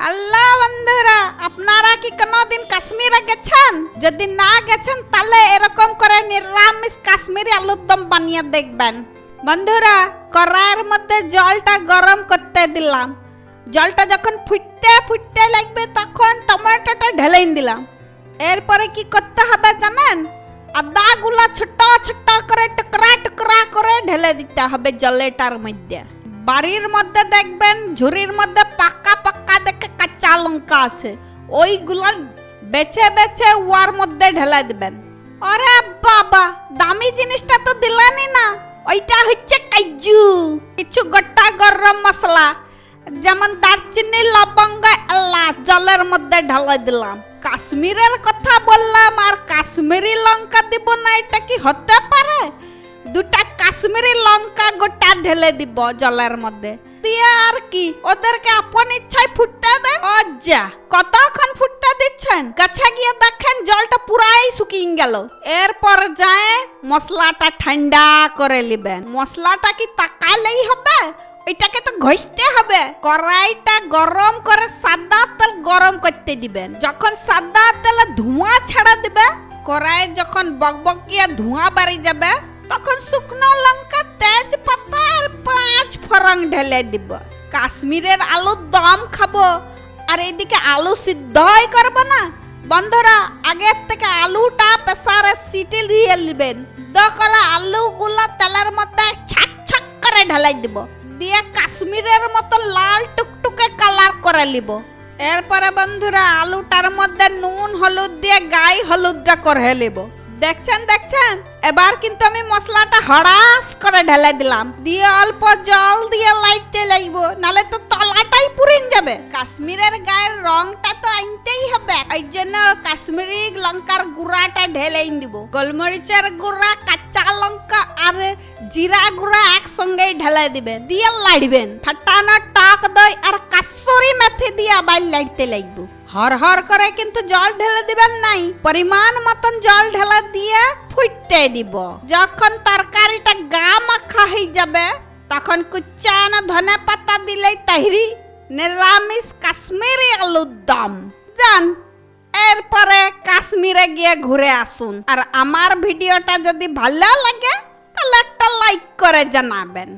Hello বন্ধুরা, আপনারা কি কোনোদিন কাশ্মীরে গেছেন? যদি না গেছেন, তাহলে এরকম করে নিরামিষ কাশ্মীরি আলুর দম বানিয়ে দেখবেন। বন্ধুরা, কড়াইয়ের মধ্যে জলটা গরম করতে দিলাম। জলটা যখন ফুটতে ফুটতে লাগবে, তখন টমেটোটা ঢেলে দিলাম। এরপরে কি করতে হবে জানেন? আদাগুলা ছোট ছোট করে টুকরা টুকরা করে ঢেলে দিতে হবে জলেটার মধ্যে। বাড়ির মধ্যে দেখবেন, ঝুড়ির মধ্যে পাকা পাকা দেখে কাঁচা লঙ্কা আছে। ওইগুলা বেছে বেছে ওয়ার মধ্যে ঢেলে দিবেন। আরে বাবা, দামি জিনিসটা তো দিলানি না। ওইটা হচ্ছে কাজু। কিছু গোটা গরম মশলা, যেমন দারচিনি, লবঙ্গ, এলাচ, জলের মধ্যে ঢালে দিলাম। কাশ্মীরের কথা বললাম, আর কাশ্মীরি লঙ্কা দিব না, এটা কি হতে পারে? দুটা কাশ্মীরি লঙ্কা গোটা ঢেলে দিব জলের মধ্যে। দিয়ে আর কি? ওদেরকে আপন ইচ্ছায় ফুটতে দেন। যা কতক্ষণ ফুটতে দিচ্ছেন? কাছে গিয়ে দেখেন জলটা পুরাই শুকিয়ে গেল। এরপর যায় মশলাটা ঠান্ডা করে নেবেন। মশলাটা কি তাকালেই হবে? এটাকে তো ঘষতে হবে। কড়াইটা গরম করে সাদা তেল গরম করতে দিবেন। যখন সাদা তেলে ধোঁয়া ছাড়া দিবে, কড়াই যখন বকবকিয়া ধোঁয়া বাড়ি যাবে তখন শুকনো লঙ্কা তেজপাতা আর পাঁচ ফরং ঢেলে দিব। কাশ্মীরের আলুর দম খাব, আর এদিকে আলু সিদ্ধই করব না। বন্ধুরা, আগের থেকে আলুটা প্রেসারে সিটি দিয়ে নেবেন। করে আলুগুলা তেলের মধ্যে ছাক ছাক করে ঢালাই দিব। দিয়ে কাশ্মীরের মতো লাল টুকটুকে কালার করে নিব। এরপরে বন্ধুরা, আলুটার মধ্যে নুন, হলুদ দিয়ে গাই হলুদটা করে নেব। দেখছেন দেখছেন? এবার কিন্তু আমি মশলাটা হড়াস করে ঢেলে দিলাম। দিয়ে অল্প জল দিয়ে লাইটতে লাগব, নালে তো তলাটাই পুরিন যাবে। কাশ্মীরের গায়ের রংটা তো আনতেই হবে। এই জন্য কাশ্মীরি লঙ্কার গুঁড়াটা ঢেলে দিব। গোলমরিচের গুঁড়া, কাঁচা লঙ্কা আর জিরা গুঁড়া একসঙ্গে ঢেলে দিবেন। দিয়ে লাড়বেন। ফাটানো টক দই আর কাসুরি মেথি দিয়ে আবার লাড়তে লাগবে। হর হর করে কিন্তু জল ঢেলে দিবেন নাই। পরিমাণ মতন জল ঢেলে দিয়ে ফুটতে দিব। যখন তরকারিটা গা মাখা হয়ে যাবে, তখন কুচান ধনে পাতা দিলেই তাহিরি নিরামিষ কাশ্মীরি আলুর দম। জান এরপরে কাশ্মীরে গিয়ে ঘুরে আসুন। আর আমার ভিডিওটা যদি ভালো লাগে, তাহলে একটা লাইক করে জানাবেন।